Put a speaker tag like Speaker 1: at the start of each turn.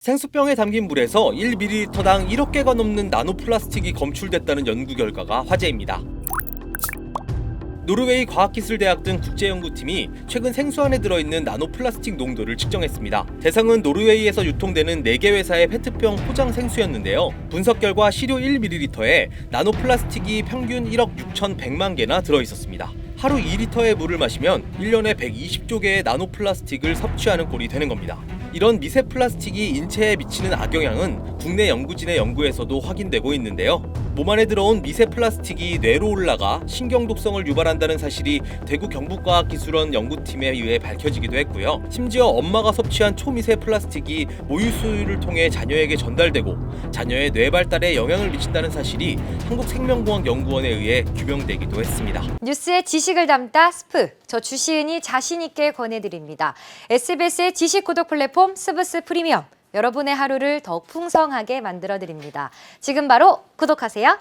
Speaker 1: 생수병에 담긴 물에서 1ml당 1억 개가 넘는 나노 플라스틱이 검출됐다는 연구 결과가 화제입니다. 노르웨이 과학기술대학 등 국제연구팀이 최근 생수 안에 들어있는 나노 플라스틱 농도를 측정했습니다. 대상은 노르웨이에서 유통되는 4개 회사의 페트병 포장 생수였는데요. 분석 결과 시료 1ml에 나노 플라스틱이 평균 1억 6,100만 개나 들어있었습니다. 하루 2리터의 물을 마시면 1년에 120조 개의 나노 플라스틱을 섭취하는 꼴이 되는 겁니다. 이런 미세 플라스틱이 인체에 미치는 악영향은 국내 연구진의 연구에서도 확인되고 있는데요. 몸 안에 들어온 미세 플라스틱이 뇌로 올라가 신경 독성을 유발한다는 사실이 대구 경북과학기술원 연구팀에 의해 밝혀지기도 했고요. 심지어 엄마가 섭취한 초미세 플라스틱이 모유수유를 통해 자녀에게 전달되고 자녀의 뇌 발달에 영향을 미친다는 사실이 한국생명공학연구원에 의해 규명되기도 했습니다.
Speaker 2: 뉴스의 지식을 담다 스프. 저 주시은이 자신 있게 권해드립니다. SBS의 지식 구독 플랫폼 스브스 프리미엄. 여러분의 하루를 더욱 풍성하게 만들어 드립니다. 지금 바로 구독하세요.